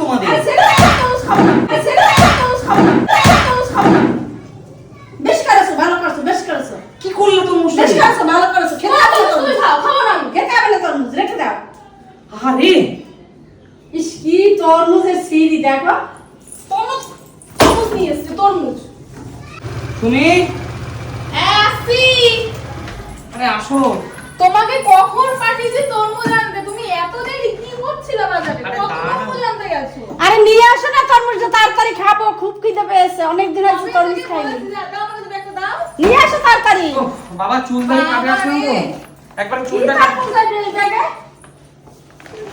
তোমাদের আরে ছেড়ে দাও, একটা তরমুজ খাব না। আরে ছেড়ে দাও, একটা খাব না। একটা তরমুজ খাব না। বেশ করেছ, ভালো করেছ, বেশ করেছ। কি করলে তরমুজ বেশ করেছ, ভালো করেছ। খেতে না তুমি। খাও, খাব না। খেতে হবে না তরমুজ, রেখে দাও। আরে ইস, কি তরমুজের সিঁড়ি দেখো। তরমুজ তরমুজ নিয়ে এসছে তরমুজ তুমি আসি আরে আসো তোমাকে কখন পাঠিয়েছি তরমুজ আনতে তুমি এত দেরি কি করছিলে বাজারে আরে কত দাঁড়াও। তরমুজ আনতে গেছো আরে নিয়ে আসো না তরমুজটা তাড়াতাড়ি খাব খুব খিদে পেয়েছে অনেকদিন হয়েছে আমি তরমুজ খাইনি। নিয়ে আসো তাড়াতাড়ি। বাবা চুল দাড়ি কাটে আসলাম তো। একবার কি চুলটা কাট?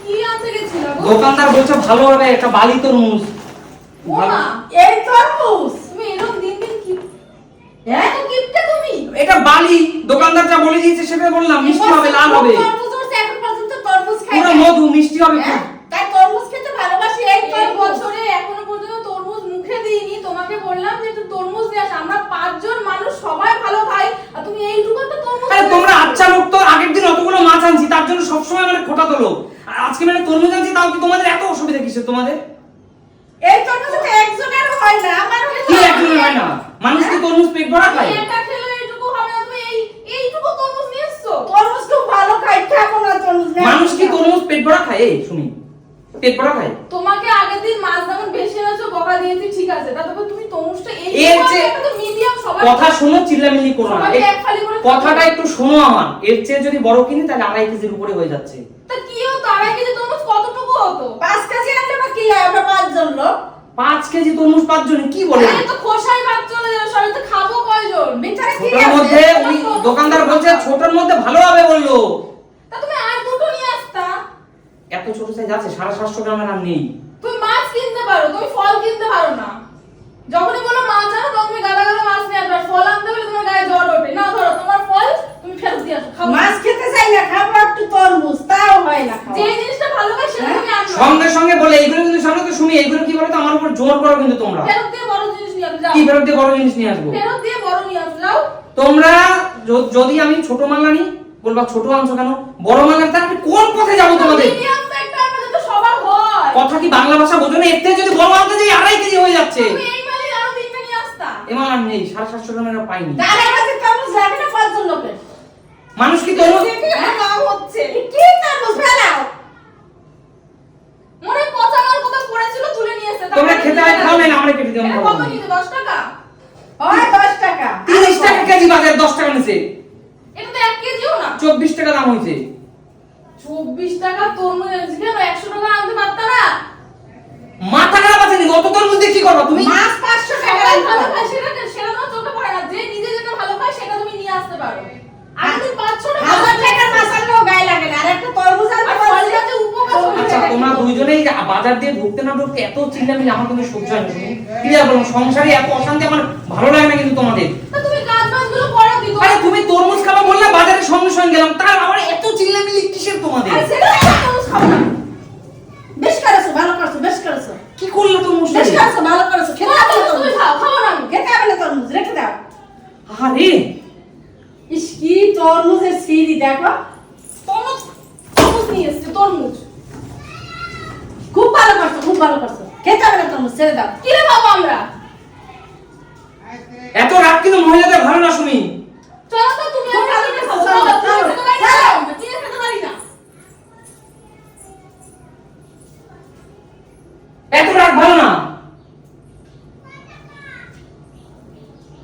কি আনতে গেছিলা দোকানদার বলছে ভালো হবে একটা বালি তরমুজ। এই তরমুজ। তুমি এরকম দিন দিন কি হ্যাঁ কিপটা তুমি। এটা বালি। দোকানদার যা বলে দিয়েছে সেটা বললাম মিষ্টি হবে লাল হবে। তরমুজ এখন পর্যন্ত তরমুজ খাই পুরো মধু মিষ্টি হবে হ্যাঁ? তাই তরমুজ বছরে এখনও পর্যন্ত তরমুজ মুখে দিইনি। তোমাকে বললাম যে একটু তরমুজ নিয়ে আমরা পাঁচজন মানুষ সবাই ভালো খাই আর তুমি এইটুকু একটা তরমুজ আরে তোমরা আচ্ছা লোক তো আগের দিন অতগুলো মাছ আনছি তার জন্য সবসময় মানে খোটা তোলো আর আজকে মানে তরমুজ আনছি তাও কি তোমাদের এত অসুবিধা কিসের তোমাদের? এই তরমুজ তো একজনের হয় না আমার কি একদিন হয় না। মানুষ কি তরমুজ পেট ভরা খায়? এটা খেলে এইটুকু হবে না তুমি এই এইটুকু তরমুজ নিয়ে তরমুজ খুব ভালো খাই খাব না তরমুজ মানুষ কি তরমুজ পেট ভরা খায়? এই শুনি। পেট ভরা খায়? আগের দিন মাছ যেমন বেশি বকা দিয়েছি ঠিক আছে। তারপর তুমি এই এর চেয়ে- মিডিয়াম সবাই কথা শোনো চিল্লামিল্লি করো না। কথাটা একটু শোনো আমার। এর চেয়ে যদি বড় কিনি তাহলে আড়াই কেজির উপরে হয়ে যাচ্ছে। তা কি হতো? আড়াই কেজি কতটুকু হতো? পাঁচ কেজি আনলে বা কি? হয় আমরা পাঁচজন লোক। পাঁচ কেজি তরমুজ পাঁচ জনে কি বলে? তো খোসাই বাদ চলে যাবে সবাই তো খাব কয়জন? কি আছে? মধ্যে উনি দোকানদার বলছে ছোটর মধ্যে ভালো হবে বলল। তা তুমি আর দুটো নিয়ে আসতা। এত ছোট সাইজ আছে সাড়ে সাতশো গ্রামের আর নেই। পারো তুমি ফল কিনতে পারো না। যখনই বলো মাছ আনো তখন তুমি গাদা গাদা মাছ নিয়ে আসবে ফল আনতে হলে তোমার গায়ে জ্বর ওঠে। না ধরো তোমার ফল তুমি ফেরত দিয়ে আসো খাব মাছ খেতে চাই না খাব একটু তরমুজ তাও হয় না যে জিনিসটা ভালোবাসি সেটা তুমি আনো। সঙ্গে সঙ্গে বলে এইগুলো কিন্তু শোনো তো শুনি এইগুলো কি বলে তো আমার উপর জোর করো কিন্তু তোমরা। ফেরত দিয়ে বড় জিনিস নিয়ে আসো কি ফেরত দিয়ে বড় জিনিস নিয়ে আসব? ফেরত দিয়ে বড় নিয়ে আসো যাও। তোমরা যদি আমি ছোট মাল আনি বলবা ছোট আনছো কেন? বড় মাল আনতে কোন পথে যাব তোমাদের মিডিয়াম একটা আমাদের তো সবার হয় কথা কি বাংলা ভাষা বোঝো না? এর থেকে যদি বড় আনতে যাই আড়াই কেজি হয়ে যাচ্ছে। মালির আরও নেই সাড়ে সাতশো গ্রামের পাইনি। তার মানুষ কি নাম হচ্ছে? কি মনে পচা মাল কোথাও পড়েছিল তুলে নিয়ে এসে তোমরা খেতে হয় খাও না আমরা কেটে এটা কত নিতে দশ টাকা? হয় দশ টাকা। তিরিশ টাকা কেজি বাজার দশ টাকা নিছে এটা তো এক কেজিও না। চব্বিশ টাকা দাম হয়েছে। চব্বিশ টাকা তরমুজ এনেছি কেন? একশো টাকা আনতে পারতা না? মাথা খারাপ আছে নাকি? অত তরমুজ দিয়ে কি করবা তুমি? মাছ পাঁচশো টাকা ভালো। খায় সেটা সেটা তোমার চোখে পড়ে না। যে নিজে যেটা ভালো খায় সেটা তুমি নিয়ে আসতে পারো। আমি তো পাঁচশো টাকা হাজার টাকার মাছ আনলেও গায়ে লাগে না। আর একটা তরমুজ আনতে আর উপকার আচ্ছা তোমরা দুইজনেই বাজার দিয়ে ঢুকতে না ঢুকতে এত চিল্লামিল্লি আমার কিন্তু সহ্য হয় না শুনি। ক্লিয়ার বলুন সংসারে এত অশান্তি আমার ভালো লাগে না কিন্তু তোমাদের। তুমি কাজ বাজগুলো করো কি আরে তুমি তরমুজ খাবা বললে বাজারে সঙ্গে সঙ্গে গেলাম। তার আবার এত চিল্লামিল্লি কিসের তোমাদের খাব। বেশ করেছ ভালো করেছ বেশ করেছ কি করলে তরমুজ বেশ করেছ ভালো করেছ খেতে হবে না তুমি তরমুজ। খাও, না। খেতে হবে না তরমুজ রেখে দাও আরে ইস কি তরমুজের সিঁড়ি দেখো তরমুজ তরমুজ নিয়ে এসছে, তরমুজ। খুব ভালো করছ খুব ভালো করছ খেতে হবে না তরমুজ ছেড়ে দাও কি রে খাব আমরা?